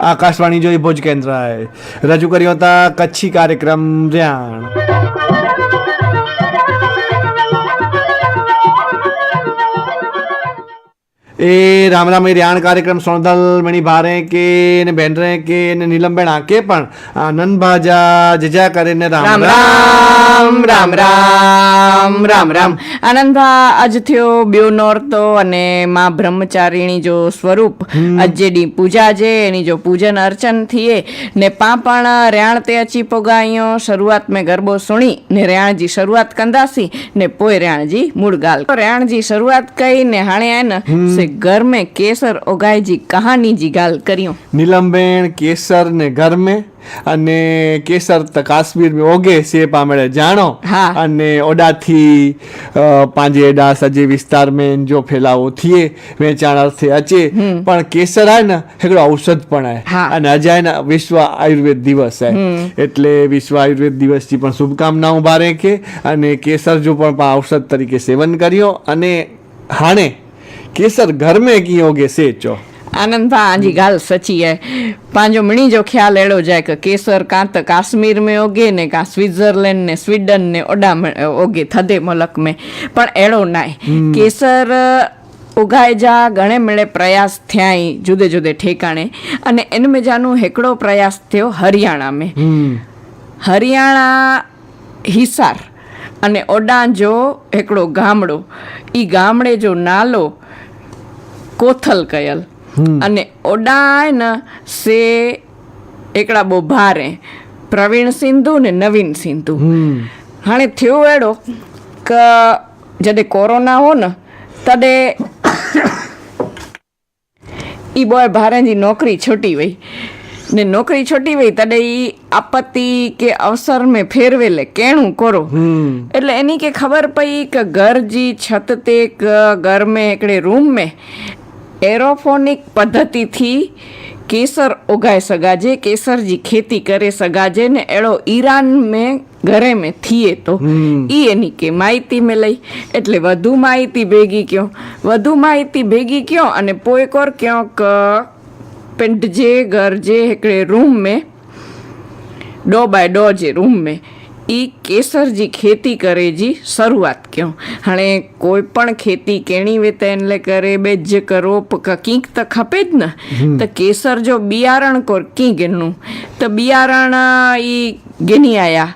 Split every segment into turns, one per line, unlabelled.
આકાશવાણી જોઈ ભુજ કેન્દ્ર રજૂ કર્યો હતા કચ્છી કાર્યક્રમ ર્યાણ એ રામ રામ એ રિયાણ કાર્યક્રમ સોનદલ મણી ભારે કે ને બેનરે કે ને નીલમબેન આકે પણ આનંદ ભાજા જજા કરે ને રામ
રામ રામ. રામ રામ રામ આનંદભા આજ થયો બ્યો નોરતો અને માં બ્રહ્મચારીણી જો સ્વરૂપ. અજેડી પૂજા છે એની જો પૂજન અર્ચન થઈએ. ને પા પણ રેણ તે અચી પોગાયો શરૂઆત મેં ગરબો સુણી. ને રેણજી શરૂઆત કંદાસી ને પોય રેણજી મૂળ ગાલ રેણજી શરૂઆત કઈ ને હાણે આય ઘર મેં કેસર ઓગાયજી કહાની ગાલ કર્યું.
નીલમબેન કેસર ને ઘર મેં અને કેસર તો કાશ્મીર મેં ઓગે સે પામડે જાણો. અને ઓડાથી પાંજે એડા સજે વિસ્તાર મેં જો ફેલાવો થીએ વેચાણ અર્થે અચે. પણ કેસર આય ને હિકડો ઔષધ પણ આય. અને અજાય ના વિશ્વ આયુર્વેદ દિવસ હે એટલે વિશ્વ આયુર્વેદ દિવસની પણ શુભકામનાઓ બારે કે અને કેસર જો પણ ઔષધ તરીકે સેવન કર્યો અને હાણે केसर घर में कीअं होगे सेचो
आनंद जी ॻाल्हि सची आहे पंहिंजो मिणी जो ख़्यालु अहिड़ो जाए की केसर कां त काश्मीर में उगे ने का स्विट्ज़रलैंड ने स्वीडन ने ओॾा उगे थधे मुल्क में पण अहिड़ो न आहे केसर उगाइजा घणे मिड़े प्रयास थिया ई जुदे जुदे ठेकाणे अने इन में जानू हिकिड़ो प्रयास थियो हरियाणा में हरियाणा हिसार अने ओॾां जो हिकिड़ो गामड़ो ई गामड़े जो नालो કોથલ કયલ. અને ઓડાયન સે એકડા બહુ ભારે પ્રવીણ સિંધુ ને નવીન સિંધુ. હાણે થયો એડો કે જડે કોરોના હો ને તડે ઈ બોય ભારેની નોકરી છૂટી વઈ. ને નોકરી છોટી વઈ તડે ઈ આપત્તિ કે અવસર મેં ફેરવેલે કેણું કરો. એટલે એની કે ખબર પડી કે ઘર જી છત તે ઘર મેં એકડે રૂમ મેં એરોફોનિક પદ્ધતિથી કેસર ઉગાए सगाजे केसर जी खेती करे सगाजे ने अहिड़ो ઈરાન में ઘરે મેં થીએ તો. ઈ એની કે માહિતી મેં લઈ. એટલે વધુ માહિતી ભેગી કયો? વધુ માહિતી ભેગી કયો? અને પોઈ કોર ક્યોંક પિંડ જે ઘર જે હિकिड़े રૂમ में ડો બાય ડો જે રૂમ में એ કેસરજી ખેતી કરે જી શરૂઆત કહું હણે કોઈ પણ ખેતી કેણી વેતે એટલે કરે બેજ રોપ કંઈક તો ખપે જ ને. તો કેસર જો બિયારણ કોર કંઈક એનું? તો બિયારણ એ ગેની આયા?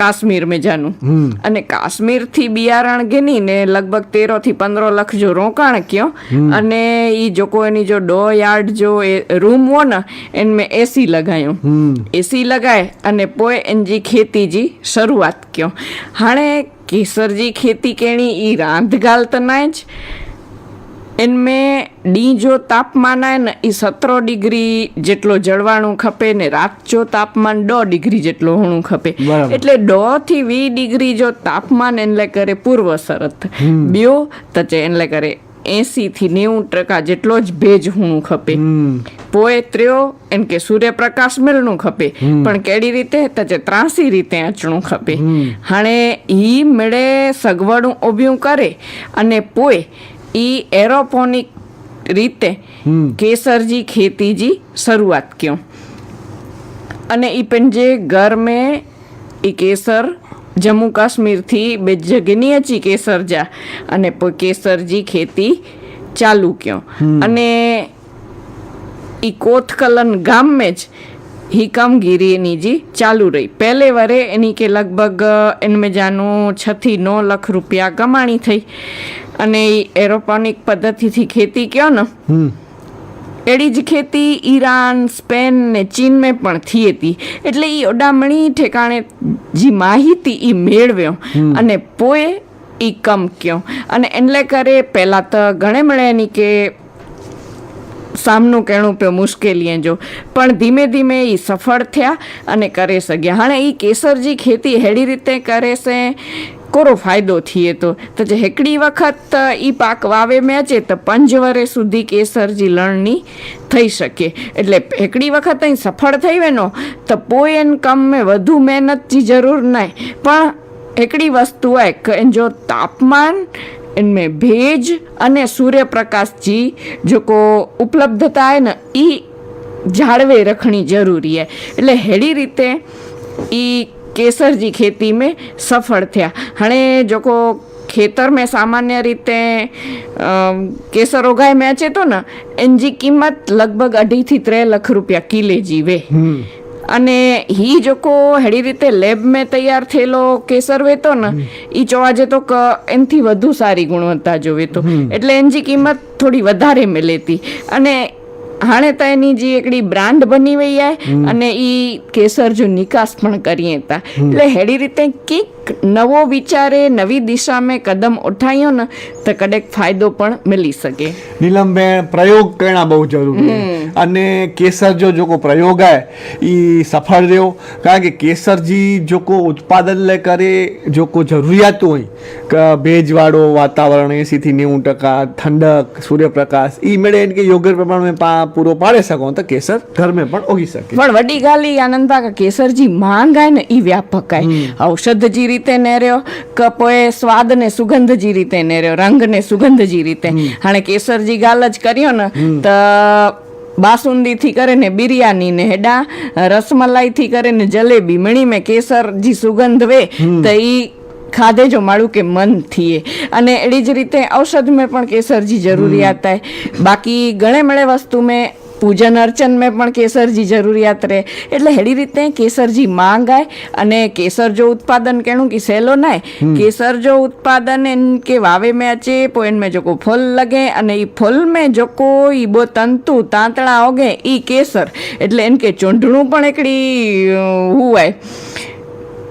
કાશ્મીર મેં જાનું અને કાશ્મીરથી બિયારણ ઘેનીને લગભગ તેરોથી પંદર લાખ જો રોકાણ કયો. અને એ જો એની જો ડો યાર્ડ જો રૂમ હો ને એને મેં એસી લગાયું. એસી લગાય અને પોએ એનજી ખેતીજી શરૂઆત કયો. હાણે કેસરજી ખેતી કેણી એ રાંધગાલ તનાય જ. એનમે ડી જો તાપમાન આવે ને એ સતરો ડિગ્રી જેટલો જળવાણું ખપે ને રાત જો તાપમાન દો ડિગ્રી જેટલો હોણું ખપે. એટલે દો થી વી ડિગ્રી જો તાપમાન એટલે કરે પૂર્વ શરત. બ્યો તચે એટલે કરે એસી થી નેવું ટકા જેટલો જ ભેજ હુણું ખપે. પોએ ત્રયો એમ કે સૂર્યપ્રકાશ મેળનું ખપે. પણ કેડી રીતે? તજે ત્રાસી રીતે આંચણું ખપે. હાણે ઈ મેળે સગવડું ઓબ્યું કરે અને પોએ એ એરોપોનિક રીતે કેસરજી ખેતીજી શરૂઆત ક્યું. અને એ પંજે ઘર મેં એ કેસર જમ્મુ કાશ્મીરથી બે જગની અચી કેસર જા. અને કેસરજી ખેતી ચાલુ કયો. અને એ કોથકલન ગામ મેં જ હિકમગીરી એની જે ચાલુ રહી. પહેલે વરે એની કે લગભગ એનમે જાનું છથી નો લાખ રૂપિયા કમાણી થઈ. અને એરોપોનિક પદ્ધતિથી ખેતી કયો ને? એડી જ ખેતી ઈરાન સ્પેન ને ચીનમાં પણ થઈ હતી. એટલે એ ઓડામણી ઠેકાણે જે માહિતી એ મેળવ્યો અને પોએ એ કમ કયો. અને એટલે કરે પહેલાં તો ઘણે મળે એની કે સામનું કેણું પે મુશ્કેલીએ જો. પણ ધીમે ધીમે એ સફળ થયા અને કરે શક્યા હાણે એ કેસરજી ખેતી હેડી રીતે કરે છે. કોરો ફાયદો થઈએ તો. તો જે હેકડી વખત એ પાક વાવે મેચે, તો પંજ વરે સુધી કેસરજી લણણી થઈ શકે. એટલે હેકડી વખત અહીં સફળ થઈ વેનો, તો પોઈ એન કમે વધુ મહેનતની જરૂર નહીં. પણ એકડી વસ્તુ હોય જો તાપમાન એમને ભેજ અને સૂર્યપ્રકાશજી જો કો ઉપલબ્ધતા હોય ને એ જાળવે રખણી જરૂરી હે. એટલે હેડી રીતે એ केसर जी खेती में सफल थिया हाणे जेको खेतर में सामान्य रीते केसर उगाए में अचे थो न इन जी क़ीमत लॻभॻि अढी थी टे लख रुपया किले जी वे अने हीउ जेको अहिड़ी रीते लैब में तयारु थियलो केसर वेतो न ઈ चवाजे थो क એનથી વધુ સારી ગુણવત્તા જો વેતો એટલે એનજી કિંમત થોડી વધારે મિલે હતી અને હાણે તો એની જે એકડી બ્રાન્ડ બની વઈ અને એ કેસર જો નિકાસ પણ કરીએ તા. એટલે હેડી રીતે કંઈક નવો વિચારે નવી દિશામાં કદમ ઉઠાયો ને તો કડેક ફાયદો પણ મળી શકે.
નીલમબેન પ્રયોગ કરણા બહુ જરૂરી અને કેસર જો જોકો પ્રયોગ આય એ સફળ રહ્યો. કારણ કે કેસરજી જોકો ઉત્પાદન લે કરે જોકો જરૂરિયાત હોય. ભેજવાળો વાતાવરણ એસીથી નેવું ટકા ઠંડક સૂર્યપ્રકાશ એ મેળે એને કે યોગ્ય પ્રમાણમાં પૂરો પાડી શકો તો કેસર ઘર મેં પણ ઉગી શકે.
પણ વડી ગાલી આનંદા કે કેસરજી માંગાય ને ઈ વ્યાપક ઔષધજી રીતે નેર્યો કપોએ સ્વાદ ને સુગંધજી રીતે નેર્યો રંગ ને સુગંધજી રીતે. હાણે કેસરજી ગાલ જ કર્યો ને તો બાસુંદીથી કરે ને બિરયાની ને હેડા રસમલાઈથી કરે ને જલેબી મણી મેં કેસરજી સુગંધ વે તો ઈ ખાધે જો માળું કે મન થઈએ અને એડી જ રીતે ઔષધ મેં પણ કેસરજી જરૂરિયાત થાય. બાકી ઘણે મળે વસ્તુ મેં પૂજન અર્ચન મેં પણ કેસરજી જરૂરિયાત રહે. એટલે હેડી રીતે કેસરજી માંગાય અને કેસર જો ઉત્પાદન કેણું કે સહેલો નાય કેસર જો ઉત્પાદન એન કે વાવે મેં અચે પોઈન મેં જોકો ફૂલ લગે અને એ ફૂલ મેં જોકો ઈબો તંતુ તાંતળા ઓગે એ કેસર. એટલે એન કે ચૂંટણું પણ એકડી હુવાય.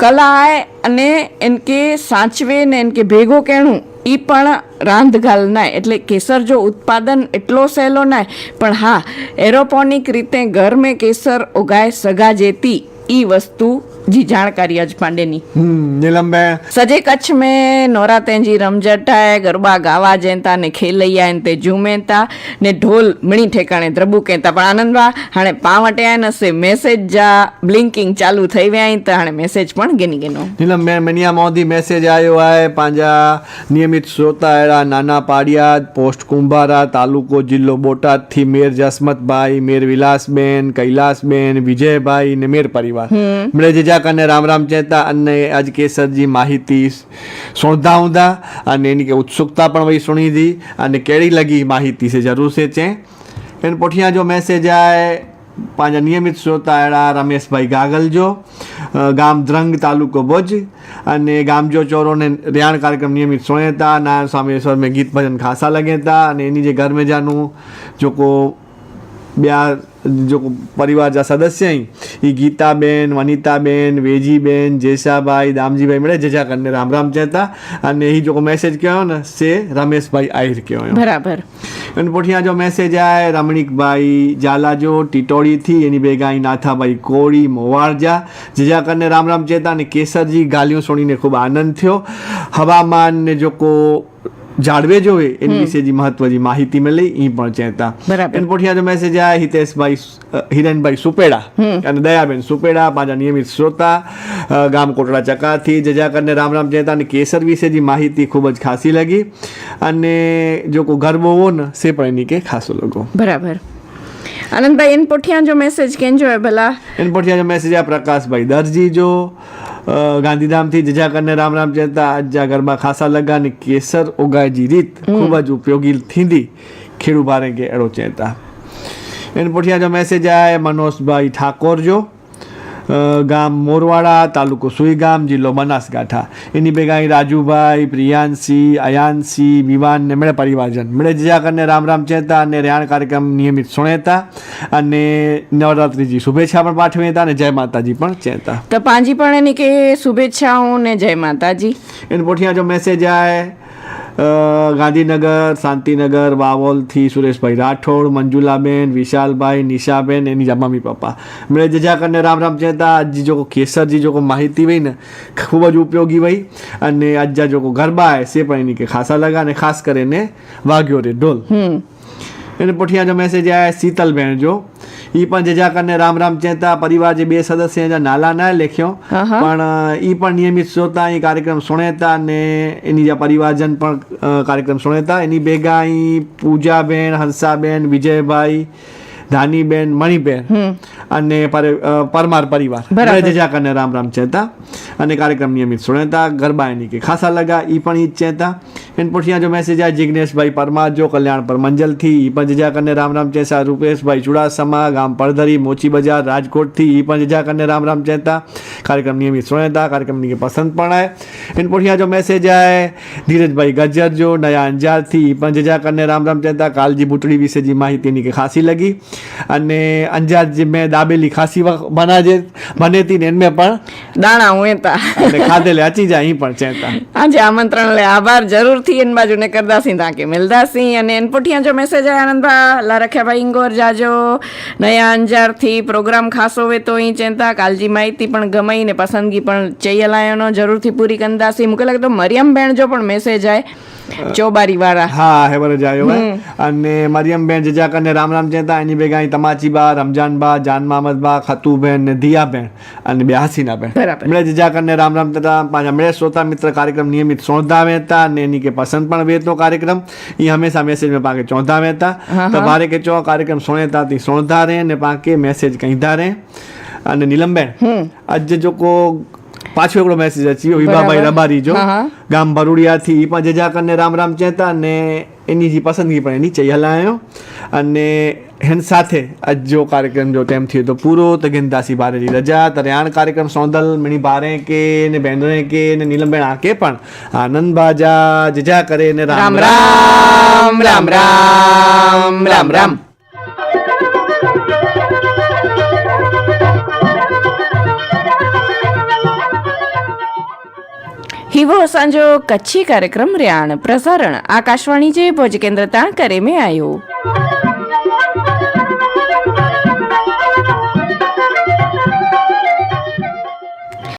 કલા કલાએ અને એન કે સાચવે ને એન કે ભેગો કેણું એ પણ રાંધગાલ નાય. એટલે કેસર જો ઉત્પાદન એટલો સહેલો નાય, પણ હા, એરોપોનિક રીતે ઘર મેં કેસર ઉગાય સગા જેતી એ વસ્તુ जी जानकारी अज पांडे
नी नीलम भेण
सॼे कच्छ में नौरातनि जी रमझट आहे गरबा गावा जंहिं था ने खेलैया आहिनि ते झूमनि था ने ढोल मिणी ठेकाणे द्रबुके था पर आनंद भाउ हाणे पाण वटि आहिनि से मैसेज जा ब्लिंकिंग चालू थी विया आहिनि त हाणे मैसेज पण गिनी गिनो
नीलम भेण मनिया मोदी मैसेज आयो आहे पंहिंजा नियमित श्रोता अहिड़ा नाना पाड़िया पोस्ट कुंभारा तालुको जिलो बोटाद थी मेर जसमत भाई मेर विलास बेन कैलाश बेन विजय भाई ने मेर परिवार मिड़े जे જાકરને રામ રામ ચેતા અને આજ કેસરજી માહિતી સુણતા ઊંધા અને એની કે ઉત્સુકતા પણ વહી સુણી દી અને કેળી લગી માહિતી से जरूर से चें इन पुठियां जो मैसेज आए पंहिंजा नियमित श्रोता अहिड़ा रमेश भाई गागल जो गाम द्रंग तालुको भुज अने गाम जो चोरो ने रियाण कार्यक्रम नियमित सुणे था नारायण स्वामेश्वर में गीत भजन खासा लॻे था अने इन जे घर में जानू जेको ॿिया જો પરિવાર જા સદસ્ય અહીં એ ગીતાબેન વનિતાબેન વેજીબેન જેસાભાઈ દામજીભાઈ મળે જેજા કરીને રામ રામ કહેતા અને એ જો મેસેજ કહેવાય ને સે રમેશભાઈ આહિર કહેવાય.
બરાબર.
અને પોઠિયા જો મેસેજ આવે રમણીકભાઈ જાલાજો ટીટોળીથી એની ભેગા અહીં નાથાભાઈ કોળી મોવારજા જેજા કરીને રામ રામ કહેતા અને કેસરજી ગાલિયું સુણીને ખૂબ આનંદ થયો. હવામાનને જો કો જાળવે જોવે એની વિશે જે મહત્વની માહિતી મળી એ પણ ચેતા
એન
એને પોઠિયા જો મેસેજ આ હિતેશભાઈ હિરેનભાઈ સુપેડા અને દયાબેન સુપેડા પાંજા નિયમિત શ્રોતા ગામ કોટડા ચકાથી જજા કરીને રામ રામ ચેતા અને કેસર વિશે જે માહિતી ખૂબ જ ખાસી લગી. અને જો કોઈ ગરબો હો ને સે પણ એની કે ખાસો લગો.
બરાબર. આનંદભાઈ એન પોઠિયા જો મેસેજ કેમ જો ભલા?
એન પોઠિયા જો મેસેજ આ પ્રકાશભાઈ દરજી જો ગાંધીધામથી જજાકરને રામ રામ જતા જાગરમાં ખાસા લગા અને કેસર ઉગાયજી રીત. ખૂબ જ ઉપયોગી થીંદી ખેડૂ ભારે કે એડો ચેતા એને પોઠિયા જો મેસેજ આય મનોજભાઈ ઠાકોર જો ગામ મોરવાડા તાલુકો સુઈગામ જિલ્લો બનાસકાંઠા. એની ભેગા અહીં રાજુભાઈ પ્રિયાંશી અયાંશી વિવાન ને મળે પરિવારજન. મળે જજા કરીને રામ રામ ચેતા અને રેહાણ કાર્યક્રમ નિયમિત સુણેતા અને નવરાત્રિજી શુભેચ્છા પણ પાઠવેતા અને જય માતાજી પણ ચેતા
તો પાંજી પણ એની કે શુભેચ્છાઓ ને જય માતાજી.
એને પોઠિયા જો મેસેજ આવે ગાંધીનગર શાંતિનગર વાવોલથી સુરેશભાઈ રાઠોડ મંજુલાબેન વિશાલભાઈ નિશાબેન એની મમ્મી પપ્પા. મળે જજા કરીને રામ રામ ચેતા આજી જો કેસરજી જો માહિતી હોય ને ખૂબ જ ઉપયોગી હોય અને આજજા જો ગરબા હે સે પણ એની કે ખાસા લગા અને ખાસ કરીને વાગ્યો રે ઢોલ એને પછી આજે મેસેજ આયા શીતલબેન જો ઈ પણ જજા કરીને રામ રામ ચેતા પરિવાર જે બે સદસ્ય જે નાલા ના લેખ્યો. પણ ઈ પણ નિયમિત શ્રોતા અહીં કાર્યક્રમ સુણેતા અને એની જે પરિવારજન પણ કાર્યક્રમ સુણેતા. એની ભેગા અહીં પૂજાબેન હંસાબેન વિજયભાઈ ધાનીબેન મણિબેન અને પરમાર પરિવાર. જજા કરીને રામ રામ ચેતા અને કાર્યક્રમ નિયમિત સુણેતા ગરબા એની કે ખાસા લગા એ પણ ઈ ચેતા એન પછી આ જો મેસેજ આ જિગ્નેશભાઈ પરમાર જો કલ્યાણ પર મંજલથી ઈ પણ જજા કરીને રામ રામ ચેસા રૂપેશભાઈ ચુડાસમા ગામ પડધરી મોચી બજાર રાજકોટથી ઈ પણ જજા કરીને રામ રામ ચેતા કાર્યક્રમ નિયમિત સુણેતા કાર્યક્રમની કે પસંદ પણ આય. એન પછી આ જો મેસેજ આય ધીરજભાઈ ગજ્જર જો નયા અંજારથી ઈ પણ જજા કરીને રામ રામ ચેતા કાલજી બુટડી વિશે જે માહિતીની કે ખાસી લગી. અને અંજાર જે મેં દાબેલી ખાસી બના જે બને તી ને એનમે પણ
દાણા ઉએતા
અને ખાધેલે અચી જાય અહીં પણ ચેતા
આજે આમંત્રણ લે આભાર જરૂરથી એન બાજુ ને કરદાસી તાકે મિલદાસી અને એન પોઠિયા જો મેસેજ આયા આનંદભા લા રખ્યાભાઈ ઇંગોર જાજો. નયા અંજારથી પ્રોગ્રામ ખાસો હોવે તો અહીં ચેતા કાલજી માહિતી પણ ગમાઈ ને પસંદગી પણ ચૈયલાયનો. જરૂરથી પૂરી કંદાસી. મૂકે લાગે તો મરિયમ બેન જો પણ મેસેજ આય. ચોબારી વાળા
હા હે જ જાયો અને મરિયમ બેન જજા કરીને રામ રામ ચેતા એની ભેગા તમાચીબા રમજાનબા જાનમામદબા ખતુબેન ને અને બે હસીનાબેન હમણાં જીજાકરને રામ રામ તથા હમણાં શ્રોતા મિત્ર કાર્યક્રમ નિયમિત સોંધાવે હતા અને એની કે પસંદ પણ વેતો કાર્યક્રમ. એ હંમેશા મેસેજ મેં પાંકે ચોંધાવે હતા તો ભારે કે ચો કાર્યક્રમ સોણેતા તી સોણધા રહે ને પાંકે મેસેજ કહીતા રહે. અને નીલમબેન આજે જો કો પાછો એકડો મેસેજ અચ્યો વિભાભાઈ રબારી જો ગામ ભરૂડિયાથી એ પણ જજાકરને રામ રામ ચેતા ને એની જે પસંદગી પણ એની ચઈ હલાયો. અને હેન સાથે આજ જો કાર્યક્રમ જો તેમ થયો તો પૂરો ગેનદાસી બારેની રજા, તરયાણ કાર્યક્રમ સોંદલ મણી બારે કે ને બેનરે કે ને નીલમબેન આકે પણ આનંદ બાજા, જજા કરે ને
રામ રામ રામ રામ રામ રામ. હિવો સાંજો કચ્છી કાર્યક્રમ રિયાણ પ્રસારણ આકાશવાણી જે ભોજ કેન્દ્ર તાણ કરે મેં આવ્યું